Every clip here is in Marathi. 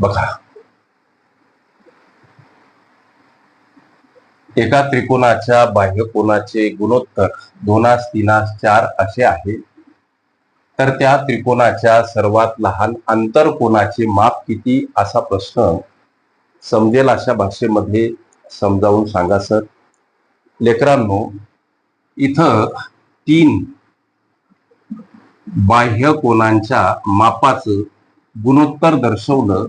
बघा. एका त्रिकोणाच्या बाह्य कोणाचे गुणोत्तर दोनास तीनास चार असे आहे. तर त्या त्रिकोणाच्या सर्वात लहान अंतर कोणाचे माप किती असा प्रश्न समजेल अशा भाषेमध्ये समजावून सांगा सर. लेकरांनो इथं तीन बाह्य कोणांच्या मापाचं गुणोत्तर दर्शवलं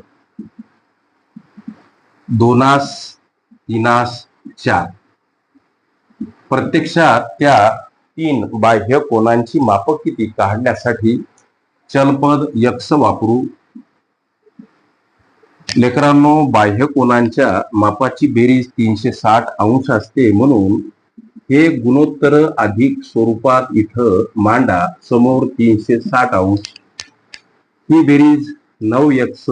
दोनास तीनास चार. प्रत्यक्षात त्या तीन बाह्य कोणांची मापक किती काढण्यासाठी चलपद यक्ष वापरू. लेकरांनो बाह्य कोणांच्या मापाची बेरीज तीनशे साठ अंश असते म्हणून हे गुणोत्तर अधिक स्वरूपात इथं मांडा समोर तीनशे साठ अंश. ही बेरीज नऊ यक्ष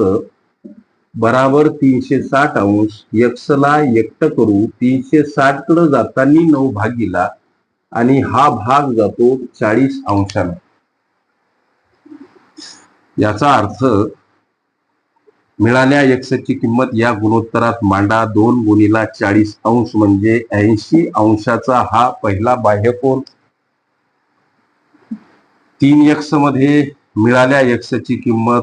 बराबर तीनशे साठ अंश यक्षला एकट करू तीनशे साठकडे जाताना नऊ भागीला आणि हा भाग जातो चाळीस अंशाने याचा अर्थ मिळाल्या यक्षची किंमत या गुणोत्तरात मांडा दोन गुणीला चाळीस अंश म्हणजे ऐंशी अंशाचा हा पहिला बाह्यकोन. तीन यक्षमध्ये मिळाल्या यक्षची किंमत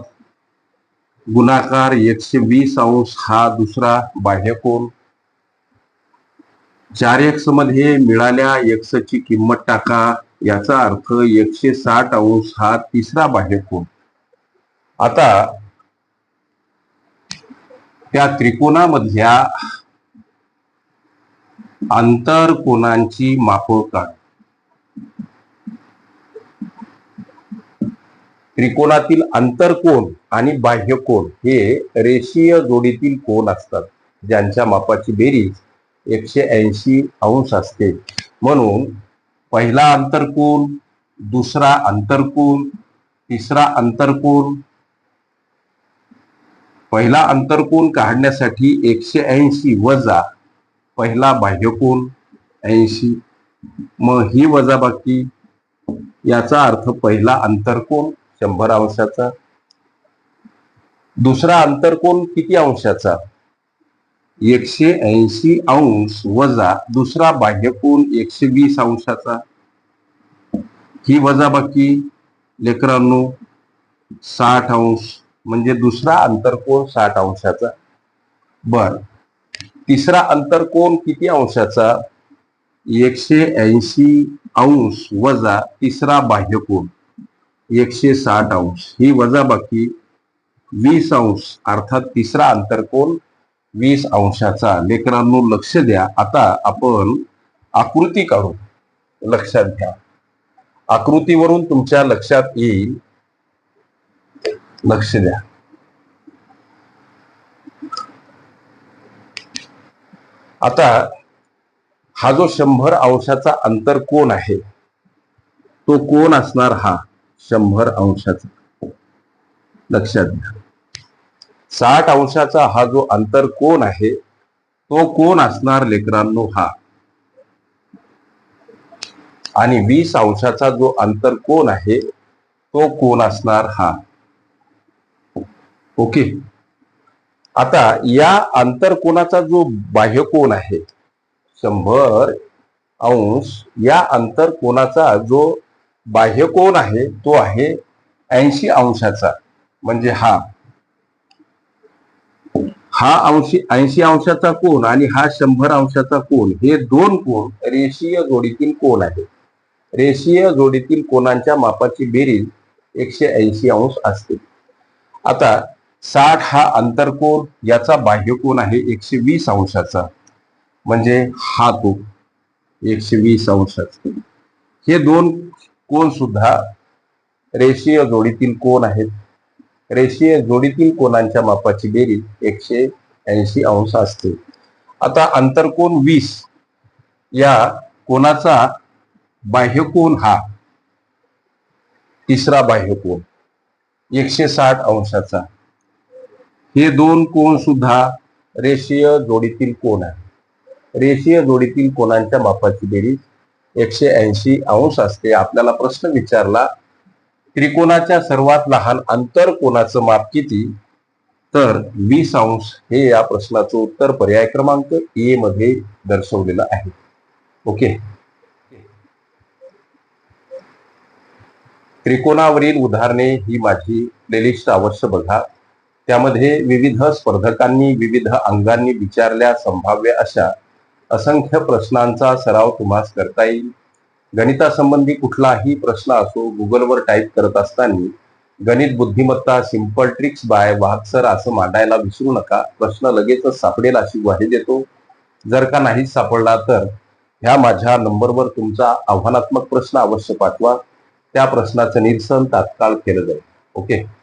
गुणाकार एकशे वीस अंश हा दुसरा बाह्यकोन चार एक्समध्ये मिळाल्या एक्सची किंमत टाका याचा अर्थ एकशे साठ अंश हा तिसरा बाह्यकोन आता त्या त्रिकोणामधल्या आंतरकोणांची माप काढ. त्रिकोणातील आंतरकोण आणि बाह्यकोण हे रेषीय जोडीतील कोण असतात ज्यांच्या मापाची बेरीज एकशे ऐंशी अंश असते. म्हणून पहिला आंतरकोण दुसरा आंतरकोण तिसरा आंतरकोण पहिला अंतरकोन काढण्यासाठी एकशे ऐंशी वजा पहिला बाह्यकोण ऐंशी. मग ही वजाबाकी याचा अर्थ पहिला अंतरकोण शंभर अंशाचा. दुसरा अंतरकोन किती अंशाचा? एकशे ऐंशी अंश वजा दुसरा बाह्यकोन एकशे वीस अंशाचा. ही वजाबाकी लेकरांनो साठ अंश म्हणजे दुसरा अंतरकोन साठ अंशाचा. बर. तिसरा अंतरकोन किती अंशाचा? एकशे ऐंशी अंश वजा तिसरा बाह्यकोन. एकशे साठ अंश. ही वजाबाकी वीस अंश अर्थात तिसरा अंतरकोन वीस अंशाचा. लेकरांनो लक्ष द्या. आता आपण आकृती काढू लक्षात घ्या. आकृतीवरून तुमच्या लक्षात येईल. लक्ष द्या. आता हा जो शंभर अंशाचा अंतर कोण आहे तो कोण असणार हा? शंभर अंशाचा. लक्षात घ्या. साठ अंशाचा हा जो अंतर कोण आहे तो कोण असणार लेकरांनो हा. आणि वीस अंशाचा जो अंतर कोण आहे तो कोण असणार हा. ओके? आता या आंतरकोणाचा जो बाह्य कोण आहे शंभर अंश या आंतरकोणाचा जो बाह्य कोण आहे तो आहे ऐंशी अंशाचा. म्हणजे हा. हा अंशी ऐंशी अंशाचा कोण आणि हा शंभर अंशाचा कोण हे दोन कोण रेषीय जोडीतील कोण आहे. रेषीय जोडीतील कोणांच्या मापाची बेरीज एकशे ऐंशी अंश असते. आता साठ हा अंतरकोन याचा बाह्यकोन आहे एकशे वीस अंशाचा. म्हणजे हा तो एकशे वीस अंशाचा हे दोन कोण सुद्धा रेषीय जोडीतील कोण आहेत? रेषीय जोडीतील कोणांच्या मापाची बेरीज एकशे ऐंशी अंश असते. आता अंतरकोन वीस या कोणाचा बाह्यकोन हा? तिसरा बाह्यकोन एकशे साठ अंशाचा. हे दोन कोण सुद्धा रेषीय जोडीतील कोण आहे रेषीय जोडीतील कोणांच्या मापाची बेरीज एकशे ऐंशी अंश असते. आपल्याला प्रश्न विचारला त्रिकोणाच्या सर्वात लहान अंतर कोणाचं माप किती? तर वीस अंश हे या प्रश्नाचं उत्तर पर्याय क्रमांक ए मध्ये दर्शवलेलं आहे. ओके? त्रिकोणावरील उदाहरणे ही माझी प्लेलिस्ट अवश्य बघा. त्यामध्ये विविध स्पर्धकांनी विविध अंगांनी विचारल्या संभाव्य अशा असंख्य प्रश्नांचा सराव तुम्हास करता येईल. गणितासंबंधी कुठलाही प्रश्न असो गुगलवर टाईप करत असताना गणित बुद्धिमत्ता simple tricks by Wagh sir असं मांडायला विसरू नका. प्रश्न लगेचच सापडेल अशी ग्वाही देतो. जर का नाही सापडला तर ह्या माझ्या नंबरवर तुमचा आव्हानात्मक प्रश्न अवश्य पाठवा. त्या प्रश्नाचं निरसन तात्काळ केलं जाईल. ओके?